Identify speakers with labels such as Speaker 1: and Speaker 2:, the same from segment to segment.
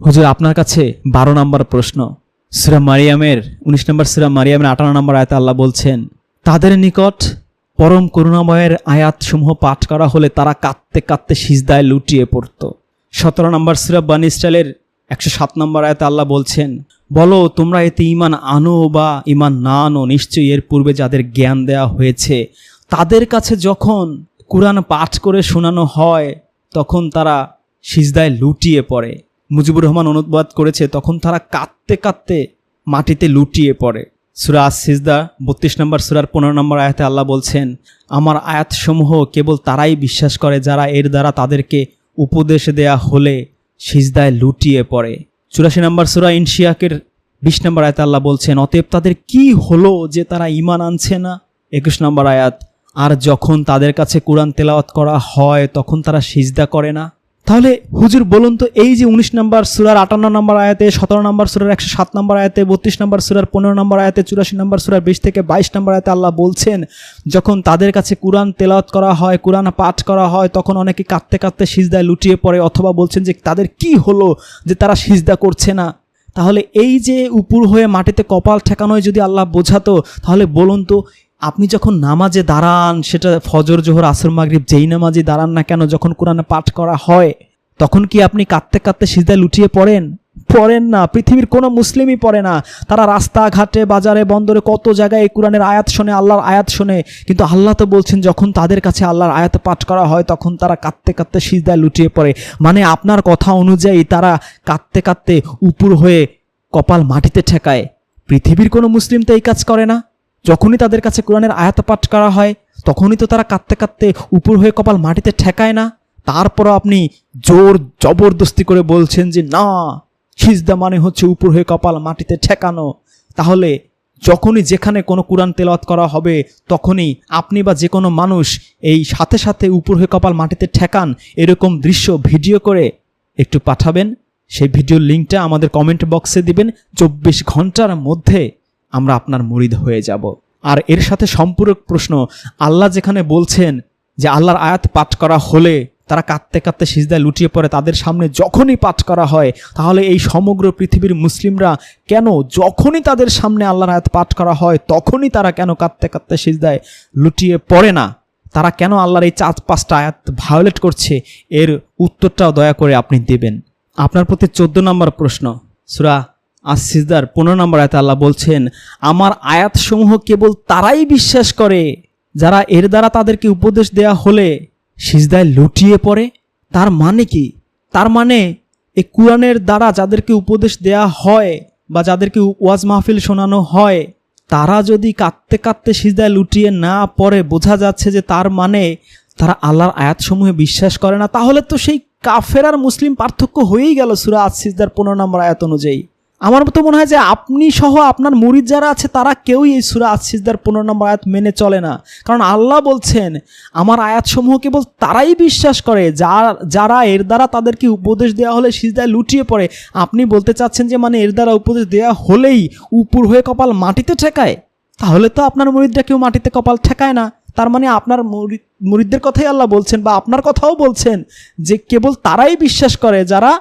Speaker 1: হুজুর, আপনার কাছে বারো নম্বর প্রশ্ন। সুরা মারিয়ামের, উনিশ নম্বর সুরা মারিয়ামের আঠারো নম্বর আয়াতে আল্লাহ বলছেন, তাদের নিকট পরম করুণাময়ের আয়াতসমূহ পাঠ করা হলে তারা কাঁদতে কাঁদতে সিজদায় লুটিয়ে পড়ত। সতেরো নম্বর সুরা বান ইসরায়েলের একশো সাত নম্বর আয়াতে আল্লাহ বলছেন, বলো, তোমরা এতে ইমান আনো বা ইমান না আনো, নিশ্চয়ই এর পূর্বে যাদের জ্ঞান দেওয়া হয়েছে, তাদের কাছে যখন কোরআন পাঠ করে শোনানো হয়, তখন তারা সিজদায় লুটিয়ে পড়ে। মুজিবুর রহমান অনুবাদ করেছে, তখন তারা কাঁদতে কাঁদতে মাটিতে লুটিয়ে পড়ে। সুরা সিজদা বত্রিশ নম্বর সুরার পনেরো নম্বর আয়াতে আল্লাহ বলছেন, আমার আয়াতসমূহ কেবল তারাই বিশ্বাস করে যারা এর দ্বারা তাদেরকে উপদেশ দেয়া হলে সিজদায় লুটিয়ে পড়ে। চুরাশি নম্বর সুরা ইনশিয়াকের বিশ নম্বর আয়াতে আল্লাহ বলছেন, অতএব তাদের কি হলো যে তারা ইমান আনছে না? একুশ নম্বর আয়াত, আর যখন তাদের কাছে কোরআন তেলাওয়াত করা হয়, তখন তারা সিজদা করে না? তাহলে হুজুর বলুন তো, এই যে উনিশ নম্বর সুরার আটান্ন নম্বর আয়াতে, সতেরো নম্বর সুরার একশো সাত নম্বর আয়াতে, বত্রিশ নম্বর সুরার পনেরো নম্বর আয়াতে, চুরাশি নম্বর সুরার বিশ থেকে বাইশ নম্বর আয়াতে আল্লাহ বলছেন, যখন তাদের কাছে কোরআন তেলাওয়াত করা হয়, কোরআন পাঠ করা হয়, তখন অনেকে কাঁদতে কাঁদতে সিজদায় লুটিয়ে পড়ে, অথবা বলছেন যে তাদের কি হলো যে তারা সিজদা করছে না। তাহলে এই যে উপর হয়ে মাটিতে কপাল ঠেকানোয় যদি আল্লাহ বোঝাতো, তাহলে বলুন তো আপনি যখন নামাজে দাঁড়ান, সেটা ফজর, জোহর, আসর, মাগরিব, যেই নামাজে দাঁড়ান না কেন, যখন কোরআনে পাঠ করা হয়, তখন কি আপনি কাঁদতে কাঁদতে সিজদায় লুটিয়ে পড়েন? পড়েন না, পৃথিবীর কোনো মুসলিমই পড়ে না। তারা রাস্তাঘাটে, বাজারে, বন্দরে কত জায়গায় এই কোরআনের আয়াত শোনে, আল্লাহর আয়াত শোনে, কিন্তু আল্লাহ তো বলছেন, যখন তাদের কাছে আল্লাহর আয়াত পাঠ করা হয়, তখন তারা কাঁদতে কাঁদতে সিজদায় লুটিয়ে পড়ে। মানে আপনার কথা অনুযায়ী তারা কাঁদতে কাঁদতে উপর হয়ে কপাল মাটিতে ঠেকায়। পৃথিবীর কোনো মুসলিম তো এই কাজ করে না। যখনই তাদের কাছে কোরআনের আয়াত পাঠ করা হয়, তখনই তো তারা কাঁদতে কাঁদতে উপর হয়ে কপাল মাটিতে ঠেকায় না। তারপরও আপনি জোর জবরদস্তি করে বলছেন যে, না, সিজদা মানে হচ্ছে উপর হয়ে কপাল মাটিতে ঠেকানো। তাহলে যখনই যেখানে কোনো কোরআন তেলাওয়াত করা হবে, তখনই আপনি বা যে কোনো মানুষ এই সাথে সাথে উপর হয়ে কপাল মাটিতে ঠেকান এরকম দৃশ্য ভিডিও করে একটু পাঠাবেন। সেই ভিডিওর লিঙ্কটা আমাদের কমেন্ট বক্সে দিবেন। চব্বিশ ঘণ্টার মধ্যে আমরা আপনার মুরিদ হয়ে যাব। আর এর সাথে সম্পূরক প্রশ্ন, আল্লাহ যেখানে বলছেন যে আল্লাহর আয়াত পাঠ করা হলে তারা কাঁদতে কাঁদতে সিজদায় লুটিয়ে পড়ে, তাদের সামনে যখনই পাঠ করা হয়, তাহলে এই সমগ্র পৃথিবীর মুসলিমরা কেন যখনই তাদের সামনে আল্লাহর আয়াত পাঠ করা হয়, তখনই তারা কেন কাঁদতে কাঁদতে সিজদায় লুটিয়ে পড়ে না? তারা কেন আল্লাহর এই চার পাঁচটা আয়াত ভায়োলেট করছে? এর উত্তরটাও দয়া করে আপনি দেবেন। আপনার প্রতি চোদ্দ নম্বর প্রশ্ন, সুরা আর সিজদার পনেরো নম্বর আয়াতে আল্লাহ বলছেন, আমার আয়াতসমূহ কেবল তারাই বিশ্বাস করে, যারা এর দ্বারা তাদেরকে উপদেশ দেয়া হলে সিজদায় লুটিয়ে পড়ে। তার মানে কি? তার মানে এই কোরআনের দ্বারা যাদেরকে উপদেশ দেয়া হয় বা যাদেরকে ওয়াজ মাহফিল শোনানো হয়, তারা যদি কাঁদতে কাঁদতে সিজদায় লুটিয়ে না পড়ে, বোঝা যাচ্ছে যে তার মানে তারা আল্লাহর আয়াতসমূহে বিশ্বাস করে না। তাহলে তো সেই কাফের আর মুসলিম পার্থক্য হয়েই গেল সুরা আজ সিজদার পনেরো নম্বর আয়াত অনুযায়ী। আমার মতো মনে হয় যে আপনি সহ আপনার মুরিদ যারা আছে, তারা কেউই এই সুরা আজ সিজদার পনেরো নম্বর আয়াত মেনে চলে না। কারণ আল্লাহ বলছেন, আমার আয়াতসমূহ কেবল তারাই বিশ্বাস করে, যার, যারা এর দ্বারা তাদেরকে উপদেশ দেওয়া হলে সিজদায় লুটিয়ে পড়ে। আপনি বলতে চাচ্ছেন যে মানে এর দ্বারা উপদেশ দেওয়া হলেই উপর হয়ে কপাল মাটিতে ঠেকায়? তাহলে তো আপনার মুরিদরা কেউ মাটিতে কপাল ঠেকায় না। তার মানে আপনার মুরিদ, মুরিদদের কথাই আল্লাহ বলছেন বা আপনার কথাও বলছেন যে, কেবল তারাই বিশ্বাস করে, যারা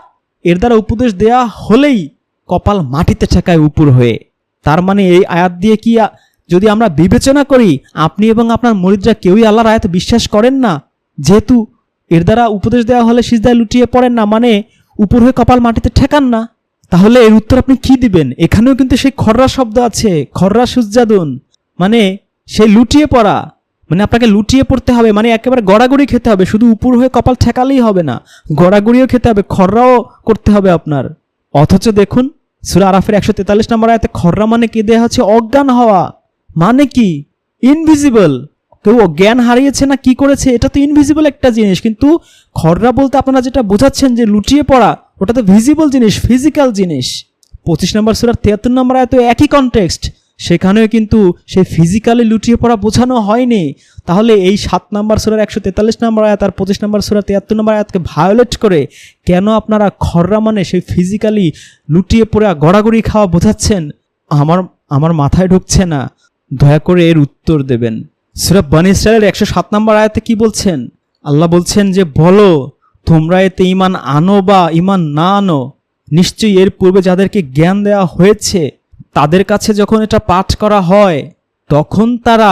Speaker 1: এর দ্বারা উপদেশ দেয়া হলেই কপাল মাটিতে ঠেকায় উপর হয়ে। তার মানে এই আয়াত দিয়ে কি যদি আমরা বিবেচনা করি, আপনি এবং আপনার মরিদরা কেউই আল্লাহর আয়াতে বিশ্বাস করেন না? যেহেতু এর দ্বারা উপদেশ দেওয়া হলে সিজদায় লুটিয়ে পড়েন না মানে উপর হয়ে কপাল মাটিতে ঠেকান না। তাহলে এর উত্তর আপনি কি দিবেন? এখানেও কিন্তু সেই খররা শব্দ আছে, খররা সুজাদুন মানে সেই লুটিয়ে পড়া মানে আপনাকে লুটিয়ে পড়তে হবে মানে একেবারে গড়াগড়ি খেতে হবে, শুধু উপর হয়ে কপাল ঠেকালেই হবে না, গড়াগড়িও খেতে হবে, খররাও করতে হবে আপনার। অথচ দেখুন সুরা আরাফের একশো তেতাল্লিশ নম্বর আয়তে খররা মানে কি? দেয়া হচ্ছে অজ্ঞান হওয়া। মানে কি? ইনভিজিবল কেউ জ্ঞান হারিয়েছে না কি করেছে? এটা তো ইনভিজিবল একটা জিনিস। কিন্তু খররা বলতে আপনারা যেটা বোঝাচ্ছেন যে লুটিয়ে পড়া, ওটা তো ভিজিবল জিনিস ফিজিক্যাল জিনিস। পঁচিশ নম্বর সুরার তিয়াত্তর নম্বর আয়ত একই কনটেক্সট সেখানেও কিন্তু সেই ফিজিক্যালি লুটিয়ে পড়া বোঝানো হয়নি। তাহলে এই সাত নম্বর সুরার একশো তেতাল্লিশ নম্বর আয়াত আর পঁচিশ নম্বর সুরা তিয়াত্তর নম্বর আয়াতকে ভায়োলেট করে কেন আপনারা খররা মানে সেই ফিজিক্যালি লুটিয়ে পড়া গড়াগড়ি খাওয়া বোঝাচ্ছেন? আমার আমার মাথায় ঢুকছে না। দয়া করে এর উত্তর দেবেন। সুরা বানি ইসরায়েলের একশো সাত নম্বর আয়াতে কি বলছেন? আল্লাহ বলছেন যে, বলো, তোমরা এতে ইমান আনো বা ইমান না আনো? নিশ্চয়ই এর পূর্বে যাদেরকে জ্ঞান দেওয়া হয়েছে তাদের কাছে যখন এটা পাঠ করা হয়, তখন তারা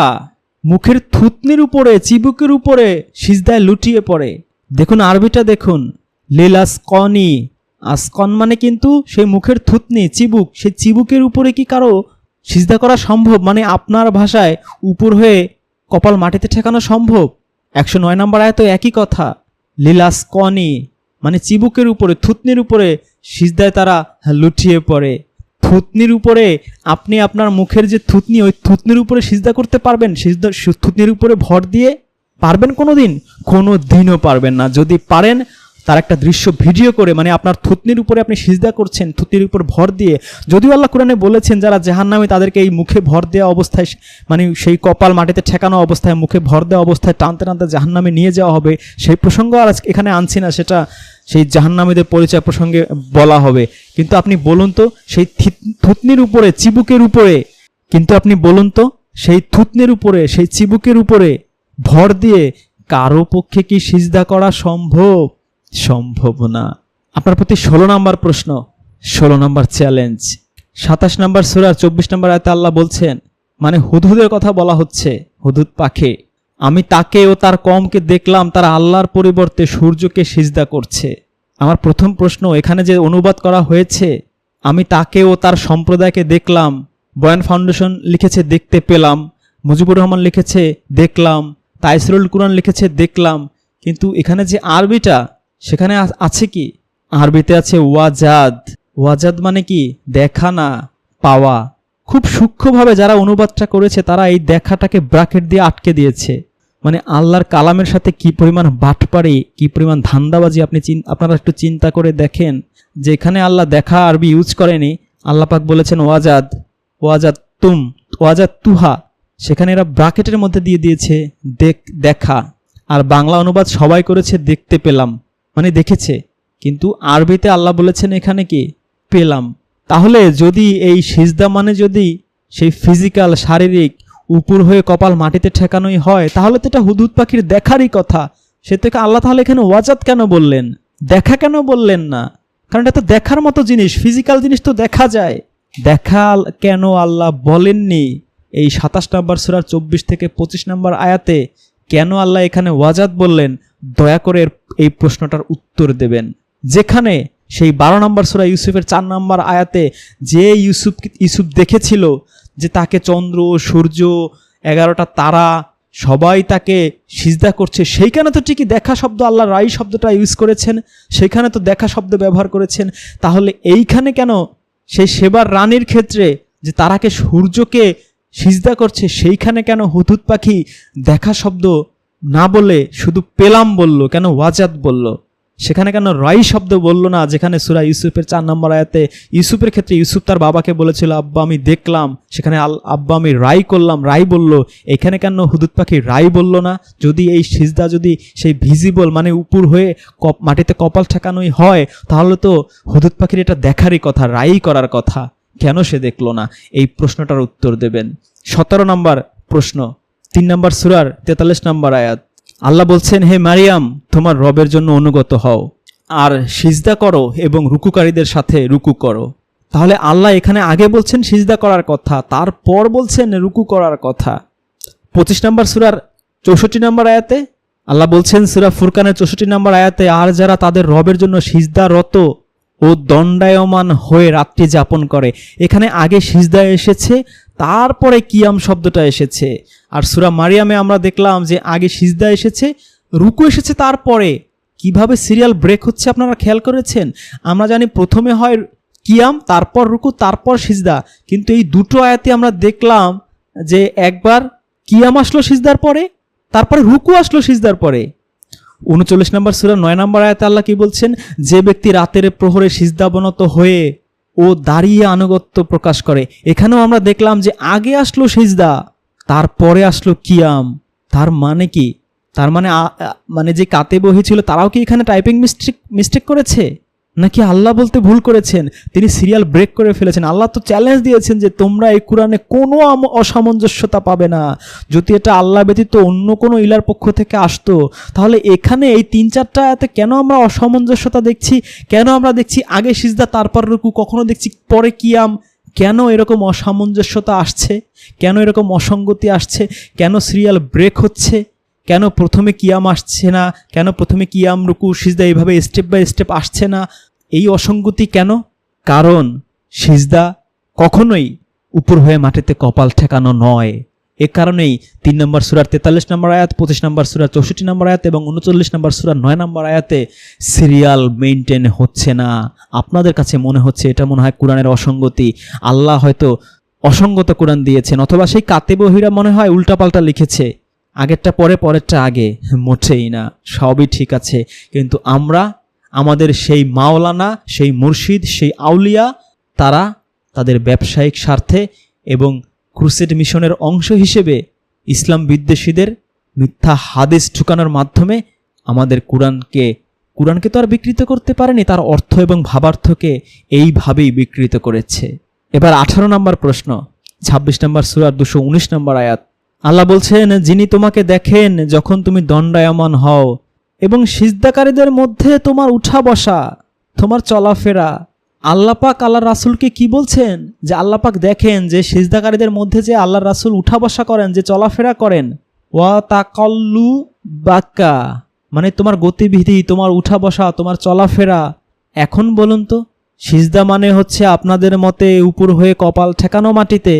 Speaker 1: মুখের থুতনির উপরে, চিবুকের উপরে সিজদায় লুটিয়ে পড়ে। দেখুন আরবিটা দেখুন। লীলাসকনি। আসকন মানে কিন্তু সেই মুখের থুতনি, চিবুক। সেই চিবুকের উপরে কি কারও সিজদা করা সম্ভব? মানে আপনার ভাষায় উপর হয়ে কপাল মাটিতে ঠেকানো সম্ভব? একশো নয় নম্বর আয়ত একই কথা। লীলাসকনি মানে চিবুকের উপরে, থুতনির উপরে সিজদায় তারা লুটিয়ে পড়ে। থুতনির উপরে আপনি আপনার মুখের যে থুতনি, ওই থুতনির উপরে সিজদা করতে পারবেন? সিজদা থুতনির উপরে ভর দিয়ে পারবেন কোনো দিন কোনো দিনও পারবেন না। যদি পারেন, তার একটা দৃশ্য ভিডিও করে মানে আপনার থুতনির উপরে আপনি সিজদা করছেন, থুতনির উপর ভর দিয়ে। যদিও আল্লাহ কোরআনে বলেছেন, যারা জাহান্নামে তাদেরকে এই মুখে ভর দেওয়া অবস্থায় মানে সেই কপাল মাটিতে ঠেকানো অবস্থায়, মুখে ভর দেওয়া অবস্থায় টানতে টানতে জাহান্নামে নিয়ে যাওয়া হবে, সেই প্রসঙ্গ আর এখানে আনছি না। সেটা সেই জাহান্নামীদের পরিচয় প্রসঙ্গে বলা হবে। কিন্তু আপনি বলুন তো, সেই থিত- থুতনির উপরে, চিবুকের উপরে, কিন্তু আপনি বলুন তো, সেই থুতনির উপরে, সেই চিবুকের উপরে ভর দিয়ে কারও পক্ষে কি সিজদা করা সম্ভব? সম্ভব না। আপনার প্রতি ষোলো নম্বর প্রশ্ন, ষোলো নম্বর চ্যালেঞ্জ। সাতাশ নম্বর সুরার চব্বিশ নম্বর আয়তে আল্লাহ বলছেন মানে হুদহুদের কথা বলা হচ্ছে হুদুদ পাখে। আমি তাকে ও তার কমকে দেখলাম, তারা আল্লাহর পরিবর্তে সূর্যকে সিজদা করছে। আমার প্রথম প্রশ্ন, এখানে যে অনুবাদ করা হয়েছে, আমি তাকে ও তার সম্প্রদায়কে দেখলাম, বয়ান ফাউন্ডেশন লিখেছে, দেখতে পেলাম, মুজিবুর রহমান লিখেছে, দেখলাম, তাইসরুল কুরআন লিখেছে, দেখলাম, কিন্তু এখানে যে আরবিটা, সেখানে আছে কি? আরবিতে আছে ওয়াজাদ। ওয়াজাদ মানে কি? দেখা না, পাওয়া। খুব সূক্ষ্মভাবে যারা অনুবাদটা করেছে, তারা এই দেখাটাকে ব্রাকেট দিয়ে আটকে দিয়েছে। মানে আল্লাহর কালামের সাথে কি পরিমাণ বাট বাটপাড়ি, কি পরিমাণ ধান্দাবাজি আপনি আপনারা একটু চিন্তা করে দেখেন যেখানে আল্লাহ দেখা আরবি ইউজ করেনি। আল্লাহ পাক বলেছেন, ওয়াজাদ ওয়াজাদ তুম, ওয়াজাদ তুহা। সেখানে এরা ব্রাকেটের মধ্যে দিয়ে দিয়েছে, দেখ, দেখা। আর বাংলা অনুবাদ সবাই করেছে, দেখতে পেলাম। মানে দেখেছে। কিন্তু আরবিতে আল্লাহ বলেছেন, এখানে কি? পেলাম। তাহলে যদি এই সিজদা মানে যদি সেই ফিজিক্যাল শারীরিক উপর হয়ে কপাল মাটিতে ঠেকানোই হয়, তাহলে তো এটা হুদুদ পাখির দেখারই কথা। সে থেকে আল্লাহ তাহলে এখানে ওয়াজাত কেন বললেন? দেখা কেন বললেন না? কারণ এটা তো দেখার মতো জিনিস ফিজিক্যাল জিনিস তো দেখা যায়। দেখা কেন আল্লাহ বলেননি? এই সাতাশ নম্বর সুরার চব্বিশ থেকে পঁচিশ নম্বর আয়াতে কেন আল্লাহ এখানে ওয়াজাত বললেন? দয়া করে এই প্রশ্নটার উত্তর দেবেন। যেখানে সেই বারো নম্বর সুরা ইউসুফের চার নম্বর আয়াতে যে ইউসুফ ইউসুফ দেখেছিল যে তাকে চন্দ্র, সূর্য, এগারোটা তারা সবাই তাকে সিজদা করছে, সেইখানে তো ঠিকই দেখা শব্দ, আল্লাহ রাই শব্দটা ইউজ করেছেন, সেইখানে তো দেখা শব্দ ব্যবহার করেছেন। তাহলে এইখানে কেন সেই সেবার রানীর ক্ষেত্রে যে তারাকে সূর্যকে সিজদা করছে, সেইখানে কেন হুতুত পাখি দেখা শব্দ না বলে শুধু পেলাম বলল, কেন ওয়াজাত বলল? সেখানে কেন রাই শব্দ বলল না? যেখানে সুরা ইউসুফের চার নম্বর আয়াতে ইউসুফের ক্ষেত্রে ইউসুফ তার বাবাকে বলেছিল, আব্বা, আমি দেখলাম। সেখানে আল আব্বা, আমি রাই করলাম। রাই বলল, এখানে কেন হুদুদ পাখি রাই বলল না? যদি এই সিজদা যদি সেই ভিজিবল মানে উপর হয়ে কপ মাটিতে কপাল ঠেকানোই হয়, তাহলে তো হুদুদ পাখির এটা দেখারই কথা, রাই করার কথা। কেন সে দেখল না? এই প্রশ্নটার উত্তর দেবেন। সতেরো নম্বর প্রশ্ন। তিন নম্বর সুরার তেতাল্লিশ নম্বর আয়াত। আল্লাহ বলছেন, হে মারিয়াম, তোমার রবের জন্য অনুগত হও আর সিজদা করো এবং রুকুকারীদের সাথে রুকু করো। তাহলে আল্লাহ এখানে আগে বলছেন সিজদা করার কথা, তারপর বলছেন রুকু করার কথা। পঁচিশ নম্বর সুরার চৌষট্টি নম্বর আয়াতে আল্লাহ বলছেন, সুরা ফুরকানের চৌষট্টি নম্বর আয়াতে, আর যারা তাদের রবের জন্য সিজদারত ও দণ্ডায়মান হয়ে রাত্রি যাপন করে। এখানে আগে সিজদা এসেছে তারপরে কিয়াম শব্দটা এসেছে। আর সুরা মারিয়ামে আমরা দেখলাম যে আগে সিজদা এসেছে, রুকু এসেছে তারপরে। কীভাবে সিরিয়াল ব্রেক হচ্ছে আপনারা খেয়াল করেছেন? আমরা জানি প্রথমে হয় কিয়াম, তারপর রুকু, তারপর সিজদা। কিন্তু এই দুটো আয়াতে আমরা দেখলাম যে একবার কিয়াম আসলো সিজদার পরে, তারপরে রুকু আসলো সিজদার পরে। উনচল্লিশ নম্বর সুরা নয় নম্বর আয়াতে আল্লাহ কি বলছেন? যে ব্যক্তি রাতের প্রহরে সিজদাবনত হয়ে ও দাঁড়িয়ে আনুগত্য প্রকাশ করে। এখানেও আমরা দেখলাম যে আগে আসলো সিজদা, তারপরে আসলো কিয়াম। তার মানে কি? তার মানে মানে যে কাতে বহি ছিল তারাও কি এখানে টাইপিং মিস্টেক মিস্টেক করেছে? নাকি আল্লাহ বলতে ভুল করেছেন? তিনি সিরিয়াল ব্রেক করে ফেলেছেন। আল্লাহ তো চ্যালেঞ্জ দিয়েছেন যে তোমরা এই কোরআনে কোনো অসামঞ্জস্যতা পাবে না। যদি এটা আল্লাহ ব্যতীত অন্য কোনো ইলার পক্ষ থেকে আসতো, তাহলে এখানে এই তিন চারটা এতে কেন আমরা অসামঞ্জস্যতা দেখছি? কেন আমরা দেখছি আগে সিজদা, তারপর রুকু, কখনো দেখছি পরে কিয়াম? কেন এরকম অসামঞ্জস্যতা আসছে? কেন এরকম অসঙ্গতি আসছে? কেন সিরিয়াল ব্রেক হচ্ছে? কেন প্রথমে কিয়াম আসছে না? কেন প্রথমে কিয়াম রুকু সিজদা এইভাবে স্টেপ বাই স্টেপ আসছে না? এই অসঙ্গতি কেন? কারণ সিজদা কখনোই উপর হয়ে মাটিতে কপাল ঠেকানো নয়। এ কারণেই তিন নম্বর সুরার তেতাল্লিশ নম্বর আয়াত, পঁচিশ নম্বর সুরার চৌষট্টি নম্বর আয়াত এবং উনচল্লিশ নম্বর সুরার নয় নম্বর আয়াতে সিরিয়াল মেনটেন হচ্ছে না। আপনাদের কাছে মনে হচ্ছে এটা মনে হয় কোরআনের অসঙ্গতি? আল্লাহ হয়তো অসঙ্গত কোরআন দিয়েছেন অথবা সেই কাতে বহিরা মনে হয় উল্টাপাল্টা লিখেছে। আগেরটা পরে, পরেরটা আগে। মোটেই না, সবই ঠিক আছে। কিন্তু আমরা, আমাদের সেই মাওলানা, সেই মুর্শিদ, সেই আউলিয়া, তারা তাদের ব্যবসায়িক স্বার্থে এবং ক্রুসেড মিশনের অংশ হিসেবে ইসলাম বিদ্বেষীদের মিথ্যা হাদিস ঢুকানোর মাধ্যমে আমাদের কোরআনকে কোরআনকে তো আর বিকৃত করতে পারেনি, তার অর্থ এবং ভাবার্থকে এইভাবেই বিকৃত করেছে। এবার আঠারো নম্বর প্রশ্ন, ছাব্বিশ নম্বর সুরার দুশো উনিশ নম্বর আয়াত। আল্লাহ বলছেন, যিনি তোমাকে দেখেন, যখন তুমি দণ্ডায়মান হও এবং সিজদাকারীদের মধ্যে তোমার উঠা বসা, তোমার চলাফেরা আল্লাপাক আল্লাহ রাসুলকে কি বলছেন? যে আল্লাপাক দেখেন যে সিজদাকারীদের মধ্যে যে আল্লাহ রাসুল উঠা বসা করেন, যে চলাফেরা করেন, ওয়া তাকাল্লু বাক্কা মানে তোমার গতিবিধি, তোমার উঠা বসা, তোমার চলাফেরা, এখন বলুন তো, সিজদা মানে হচ্ছে আপনাদের মতে উপর হয়ে কপাল ঠেকানো মাটিতে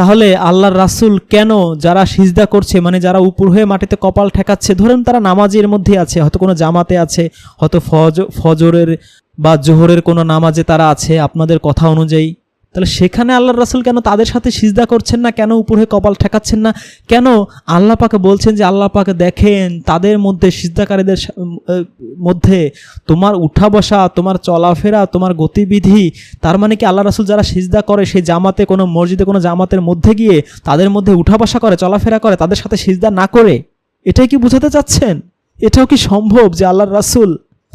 Speaker 1: তাহলে আল্লাহর রাসুল কেন যারা সিজদা করছে মানে যারা উপর হয়ে মাটিতে কপাল ঠেকাচ্ছে, ধরেন তারা নামাজের মধ্যে আছে, হয়তো কোনো জামাতে আছে, হয়তো ফজ, ফজরের বা জোহরের কোনো নামাজে তারা আছে, আপনাদের কথা অনুযায়ী? তাহলে সেখানে আল্লাহর রাসুল কেন তাদের সাথে সিজদা করছেন না? কেন উপরে কপাল ঠেকাচ্ছেন না? কেন আল্লাহ পাকে বলছেন যে আল্লাহ পাকে দেখেন তাদের মধ্যে সিজদাকারীদের মধ্যে তোমার উঠা বসা, তোমার চলাফেরা, তোমার গতিবিধি, তার মানে কি আল্লাহ রাসুল যারা সিজদা করে সেই জামাতে কোনো মসজিদে কোনো জামাতের মধ্যে গিয়ে তাদের মধ্যে উঠা বসা করে, চলাফেরা করে, তাদের সাথে সিজদা না করে? এটাই কি বোঝাতে চাচ্ছেন? এটাও কি সম্ভব যে আল্লাহর রাসুল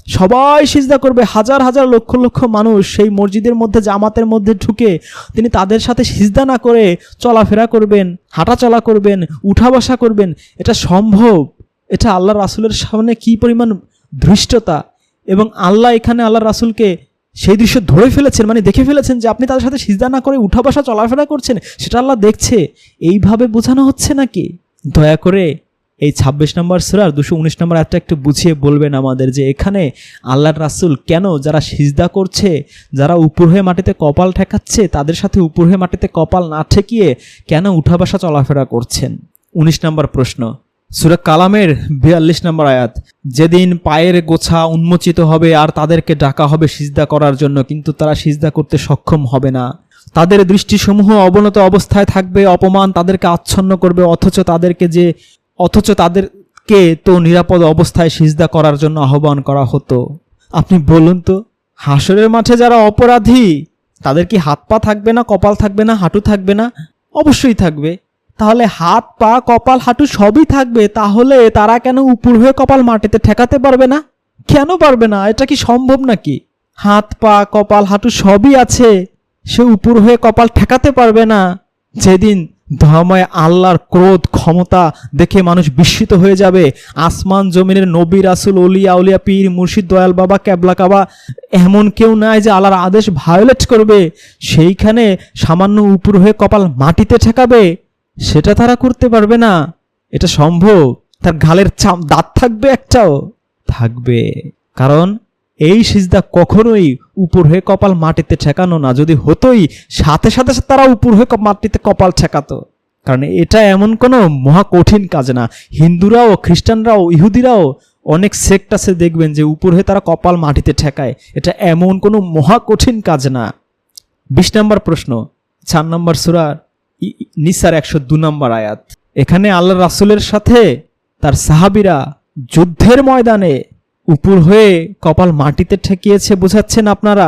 Speaker 1: সবাই সিজদা করবে, হাজার হাজার লক্ষ লক্ষ মানুষ সেই মসজিদের মধ্যে, জামাতের মধ্যে ঢুকে তিনি তাদের সাথে সিজদা না করে চলাফেরা করবেন হাঁটা চলা করবেন উঠা বসা করবেন। এটা সম্ভব? এটা আল্লাহ রাসুলের সামনে কি পরিমাণ ধৃষ্টতা? এবং আল্লাহ এখানে আল্লাহ রাসুলকে সেই দৃশ্য ধরে ফেলেছেন মানে দেখে ফেলেছেন যে আপনি তাদের সাথে সিজদা না করে উঠা বসা চলাফেরা করছেন, সেটা আল্লাহ দেখছে। এইভাবে বোঝানো হচ্ছে নাকি? দয়া করে এই ছাব্বিশ নম্বর সুরার দুশো উনিশ নম্বর একটা একটু বুঝিয়ে বলবেন আমাদের যে এখানে আল্লাহর রাসুল কেন যারা সিজদা করছে, যারা উপর হয়ে মাটিতে কপাল ঠেকাচ্ছে, তাদের সাথে উপর হয়ে মাটিতে কপাল না ঠেকিয়ে কেন উঠা বসা চলাফেরা করছেন? উনিশ নম্বর প্রশ্ন। সুরা কালামের বিয়াল্লিশ নম্বর আয়াত, যেদিন পায়ের গোছা উন্মোচিত হবে আর তাদেরকে ডাকা হবে সিজদা করার জন্য, কিন্তু তারা সিজদা করতে সক্ষম হবে না। তাদের দৃষ্টিসমূহ অবনত অবস্থায় থাকবে, অপমান তাদেরকে আচ্ছন্ন করবে, অথচ তাদেরকে যে অথচ তাদেরকে তো নিরাপদ অবস্থায় সিজদা করার জন্য আহ্বান করা হতো। আপনি বলুন তো হাসরের মাঠে যারা অপরাধী, তাদের কি হাত পা থাকবে না, কপাল থাকবে না, হাঁটু থাকবে না? অবশ্যই থাকবে। তাহলে হাত, পা, কপাল, হাঁটু সবই থাকবে, তাহলে তারা কেন উপর হয়ে কপাল মাটিতে ঠেকাতে পারবে না? কেন পারবে না? এটা কি সম্ভব নাকি? হাত, পা, কপাল, হাঁটু সবই আছে, সে উপর হয়ে কপাল ঠেকাতে পারবে না। যেদিন ধর্ময় আল্লাহর ক্রোধ, ক্ষমতা দেখে মানুষ বিস্মিত হয়ে যাবে। আসমান জমিনের নবী, রাসুল, অলিয়া উলিয়া পীর, মুর্শিদ, দয়াল বাবা, ক্যাবলা কাবা, এমন কেউ নাই যে আল্লাহর আদেশ ভায়োলেট করবে। সেইখানে সামান্য উপর হয়ে কপাল মাটিতে ঠেকাবে। সেটা তারা করতে পারবে না। এটা সম্ভব। তার গালের চাম দাঁত থাকবে একটাও। থাকবে। কারণ এই সিজদা কখনোই উপর হয়ে কপাল মাটিতে ঠেকানো না। যদি হতোই, সাথে সাথে তারা উপর হয়ে মাটিতে কপাল ঠেকাতো। কারণ এটা এমন কোনো মহা কঠিন কাজ না। হিন্দুরাও, খ্রিস্টানরাও, ইহুদিরাও অনেক সেক্ট আছে দেখবেন যে উপর হয়ে তারা কপাল মাটিতে ঠেকায়। এটা এমন কোনো মহা কঠিন কাজ না। বিশ নম্বর প্রশ্ন, চার নম্বর ই- নিসার একশো দু নম্বর আয়াত। এখানে আল্লাহ রাসুলের সাথে তার সাহাবিরা যুদ্ধের ময়দানে উপর হয়ে কপাল মাটিতে ঠেকিয়েছে বোঝাচ্ছেন আপনারা?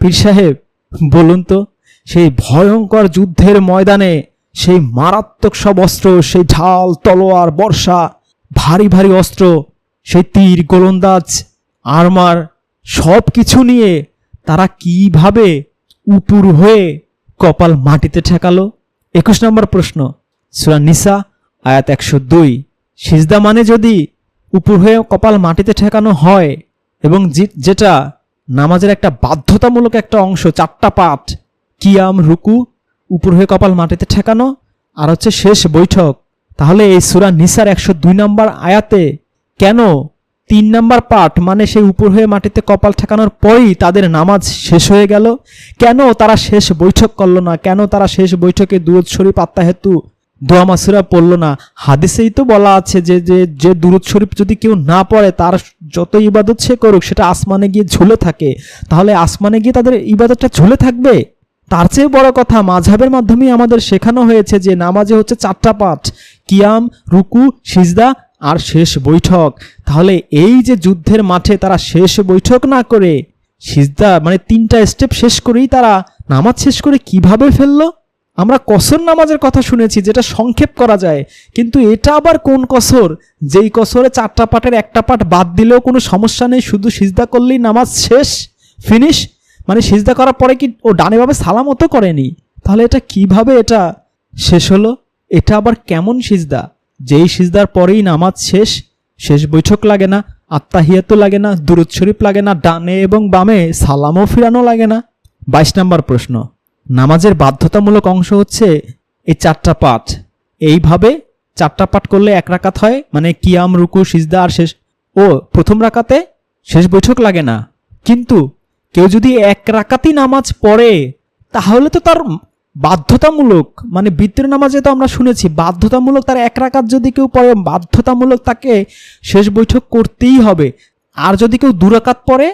Speaker 1: পীর সাহেব, বলুন তো, সেই ভয়ঙ্কর যুদ্ধের ময়দানে সেই মারাত্মক সব অস্ত্র, সেই ঢাল, তলোয়ার, বর্ষা, ভারী ভারী অস্ত্র, সেই তীর, গোলন্দাজ, আর্মার সব কিছু নিয়ে তারা কীভাবে উপুর হয়ে কপাল মাটিতে ঠেকালো? একুশ নম্বর প্রশ্ন, সুরা নিসা, আয়াত একশো দুই। সিজদা মানে যদি উপর হয়ে কপাল মাটিতে ঠেকানো হয় এবং যেটা নামাজের একটা বাধ্যতামূলক একটা অংশ, চারটা পাঠ, কিয়াম, রুকু, উপর হয়ে কপাল মাটিতে ঠেকানো, আর হচ্ছে শেষ বৈঠক। তাহলে এই সুরা নিসার একশো দুই নম্বর আয়াতে কেন তিন নম্বর পাঠ মানে সেই উপর হয়ে মাটিতে কপাল ঠেকানোর পরেই তাদের নামাজ শেষ হয়ে গেল? কেন তারা শেষ বৈঠক করল না? কেন তারা শেষ বৈঠকে দুরুদ শরীফ আত্মা হেতু দোয়া মাসুরা পড়ল না। হাদিসেই তো বলা আছে যে যে যে দুরুদ শরীফ যদি কেউ না পড়ে, তার যত ইবাদত সে করুক, সেটা আসমানে গিয়ে ঝুলে থাকে। তাহলে আসমানে গিয়ে তাদের ইবাদতটা ঝুলে থাকবে? তার চেয়ে বড় কথা, মাঝহাবের মাধ্যমেই আমাদের শেখানো হয়েছে যে, নামাজে হচ্ছে চারটা পাঠ। কিয়াম, রুকু, সিজদা আর শেষ বৈঠক। তাহলে এই যে যুদ্ধের মাঠে তারা শেষ বৈঠক না করে, সিজদা মানে তিনটা স্টেপ শেষ করেই তারা নামাজ শেষ করে কীভাবে ফেলল? আমরা কসর নামাজের কথা শুনেছি, যেটা সংক্ষেপ করা যায়। কিন্তু এটা আবার কোন কসর? যেই কসরে চারটা পাটের একটা পাট বাদ দিলেও কোনো সমস্যা নেই, শুধু সিজদা করলেই নামাজ শেষ ফিনিশ মানে সিজদা করার পরে কি ও ডানেভাবে সালামও তো করেনি? তাহলে এটা কীভাবে এটা শেষ হলো? এটা আবার কেমন সিজদা? যেই সিজদার পরেই নামাজ শেষ শেষ বৈঠক লাগে না আত্মাহিয়াতো লাগে না, দুরুদ শরীফ লাগে না, ডানে এবং বামে সালামও ফিরানো লাগে না। বাইশ নম্বর প্রশ্ন। নামাজের বাধ্যতামূলক অংশ হচ্ছে এই চারটা পাঠ। এইভাবে চারটা পাঠ করলে এক রাকাত হয় মানে কিয়াম, রুকু, সিজদা আর শেষ। ও, প্রথম রাকাতে শেষ বৈঠক লাগে না। কিন্তু কেউ যদি এক রাকাতই নামাজ পড়ে, তাহলে তো তার বাধ্যতামূলক মানে বিত্র নামাজে তো আমরা শুনেছি, বাধ্যতামূলক তার এক রাকাত যদি কেউ পড়ে, বাধ্যতামূলক তাকে শেষ বৈঠক করতেই হবে। আর যদি কেউ দুরাকাত পড়ে,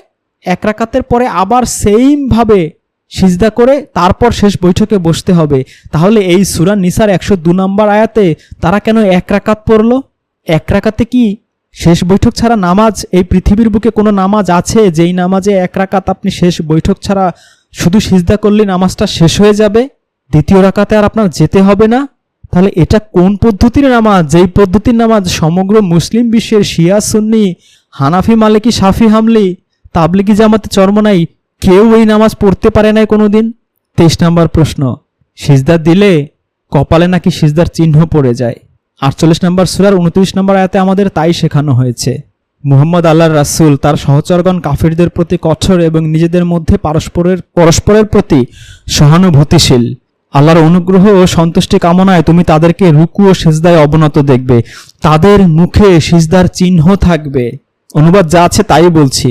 Speaker 1: এক রাকাতের পরে আবার সেইমভাবে সিজদা করে তারপর শেষ বৈঠকে বসতে হবে। তাহলে এই সুরা নিসার একশো দু নম্বর আয়াতে তারা কেন এক রাকাত পড়ল? এক রাকাতে কি শেষ বৈঠক ছাড়া নামাজ, এই পৃথিবীর বুকে কোনো নামাজ আছে? যেই নামাজে এক রাকাত আপনি শেষ বৈঠক ছাড়া শুধু সিজদা করলে নামাজটা শেষ হয়ে যাবে? দ্বিতীয় রাকাতে আর আপনার যেতে হবে না? তাহলে এটা কোন পদ্ধতির নামাজ? যেই পদ্ধতির নামাজ সমগ্র মুসলিম বিশ্বের শিয়া, সুন্নি, হানাফি, মালিকি সাফি হামলি, তাবলিগি জামাতে চরমনাই কেউ এই নামাজ পড়তে পারে নাই কোনোদিন? তেইশ নম্বর প্রশ্ন, সিজদা দিলে কপালে নাকি সিজদার চিহ্ন পড়ে যায়? আটচল্লিশ নম্বর সুরার উনত্রিশ নম্বর আয়াতে আমাদের তাই শেখানো হয়েছে, মুহাম্মদ আল্লাহর রাসূল তার সহচরগণ কাফিরদের প্রতি কঠোর এবং নিজেদের মধ্যে পারস্পরের, পরস্পরের প্রতি সহানুভূতিশীল। আল্লাহর অনুগ্রহ ও সন্তুষ্টি কামনায় তুমি তাদেরকে রুকু ও সিজদায় অবনত দেখবে। তাদের মুখে সিজদার চিহ্ন থাকবে। অনুবাদ যা আছে তাই বলছি।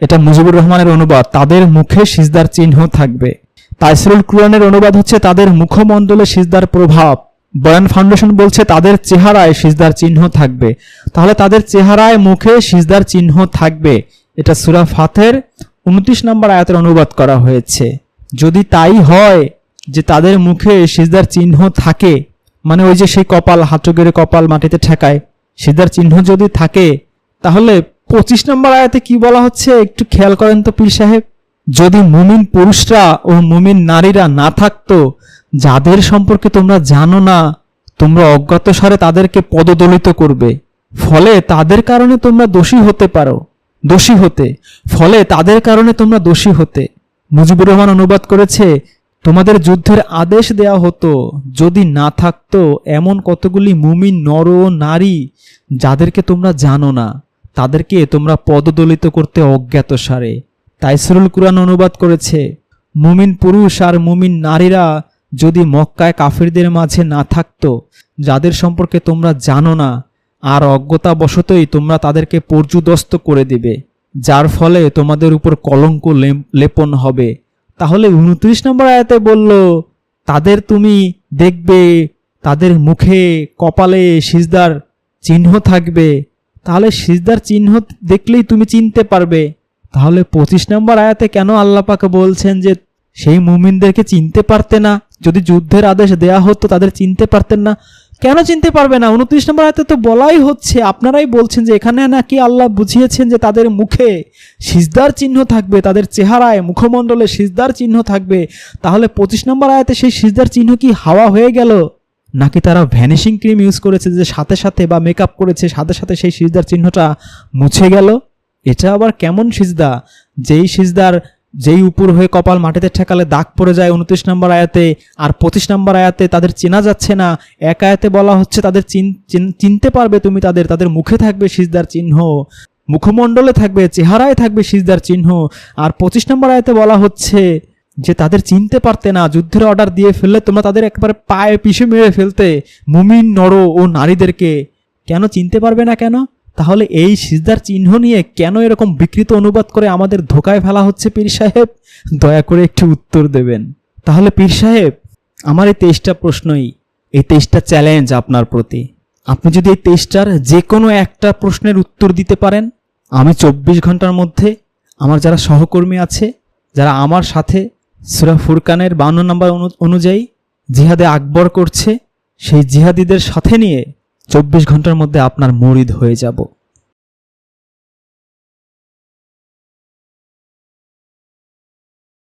Speaker 1: এটা মুজিবুর রহমানের অনুবাদ। তাদের মুখে সিজদার চিহ্ন থাকবে। তাইসরুল কুরআনের অনুবাদ হচ্ছে তাদের মুখমণ্ডলে সিজদার প্রভাব। বয়ান ফাউন্ডেশন বলছে তাদের চেহারায় সিজদার চিহ্ন থাকবে। তাহলে তাদের চেহারায় মুখে সিজদার চিহ্ন থাকবে। এটা সুরা ফাতের উনত্রিশ নম্বর আয়াতের অনুবাদ করা হয়েছে। যদি তাই হয় যে তাদের মুখে সিজদার চিহ্ন থাকে মানে ওই যে সেই কপাল হাঁটু গেড়ে কপাল মাটিতে ঠেকায়, সিজদার চিহ্ন যদি থাকে, তাহলে পঁচিশ নম্বর আয়াতে কি বলা হচ্ছে? একটু খেয়াল করেন তো পীর সাহেব। যদি মুমিন পুরুষরা ও মুমিন নারীরা না থাকতো, যাদের সম্পর্কে তোমরা জানো না, তোমরা অজ্ঞাত সারে তাদেরকে পদদলিত করবে। ফলে তাদের কারণে তোমরা দোষী হতে পারো। দোষী হতে। ফলে তাদের কারণে তোমরা দোষী হতে। মুজিবুর রহমান অনুবাদ করেছে, তোমাদের যুদ্ধের আদেশ দেয়া হতো, যদি না থাকতো এমন কতগুলি মুমিন নর ও নারী যাদেরকে তোমরা জানো না। তাদেরকে তোমরা পদদলিত করতে অজ্ঞাত সারে। তাইসরুল কুরআন অনুবাদ করেছে, মুমিন পুরুষ আর মুমিন নারীরা যদি মক্কায় কাফিরদের মাঝে না থাকত, যাদের সম্পর্কে তোমরা জানো না, আর অজ্ঞতাবশতই তোমরা তাদেরকে পর্যুদস্ত করে দিবে, যার ফলে তোমাদের উপর কলঙ্ক লেপন হবে। তাহলে উনত্রিশ নম্বর আয়াতে বলল, তাদের তুমি দেখবে, তাদের মুখে, কপালে সিজদার চিহ্ন থাকবে তাহলে সিজদার চিহ্ন দেখলেই তুমি চিনতে পারবে। তাহলে পঁচিশ নম্বর আয়াতে কেন আল্লাপাকে বলছেন যে সেই মুমিনদেরকে চিনতে পারতে না? যদি যুদ্ধের আদেশ দেয়া হতো, তাদের চিনতে পারতেন না। কেন চিনতে পারবে না? উনত্রিশ নম্বর আয়াতে তো বলাই হচ্ছে, আপনারাই বলছেন যে এখানে নাকি আল্লাহ বুঝিয়েছেন যে তাদের মুখে সিজদার চিহ্ন থাকবে, তাদের চেহারায়, মুখমণ্ডলে সিজদার চিহ্ন থাকবে। তাহলে পঁচিশ নম্বর আয়াতে সেই সিজদার চিহ্ন কি হাওয়া হয়ে গেল? নাকি তারা ভ্যানিশিং ক্রিম ইউজ করেছে যে সাথে সাথে বা মেকআপ করেছে, সাথে সাথে সেই সিজদার চিহ্নটা মুছে গেল? এটা আবার কেমন সিজদা? যেই সিজদার, যেই উপর হয়ে কপাল মাটিতে ঠেকালে দাগ পড়ে যায় উনত্রিশ নম্বর আয়াতে, আর পঁচিশ নম্বর আয়াতে তাদের চেনা যাচ্ছে না। এক আয়াতে বলা হচ্ছে তাদের চিন- চিন- চিনতে পারবে তুমি তাদের তাদের মুখে থাকবে সিজদার চিহ্ন। মুখমণ্ডলে থাকবে, চেহারায় থাকবে সিজদার চিহ্ন। আর পঁচিশ নম্বর আয়াতে বলা হচ্ছে যে তাদের চিনতে পারতে না, যুদ্ধের অর্ডার দিয়ে ফেললে তোমরা তাদের একবারে পায়ে পিষে মেরে ফেলতে। মুমিন, নর ও নারীদেরকে কেন চিনতে পারবে না কেন? তাহলে এই সিজদার চিহ্ন নিয়ে কেন এরকম বিকৃত অনুবাদ করে আমাদের ধোকায় ফেলা হচ্ছে পীর সাহেব? দয়া করে একটি উত্তর দেবেন। তাহলে পীর সাহেব, আমার এই তেইশটা প্রশ্নই, এই তেইশটা চ্যালেঞ্জ আপনার প্রতি। আপনি যদি এই তেইশটার যে কোনো একটা প্রশ্নের উত্তর দিতে পারেন, আমি চব্বিশ ঘণ্টার মধ্যে আমার যারা সহকর্মী আছে, যারা আমার সাথে সুরা ফুরকানের বাউন্ন নম্বর অনু- অনুযায়ী জিহাদে আকবর করছে, সেই জিহাদিদের সাথে নিয়ে চব্বিশ ঘণ্টার মধ্যে আপনার মরিদ হয়ে যাব।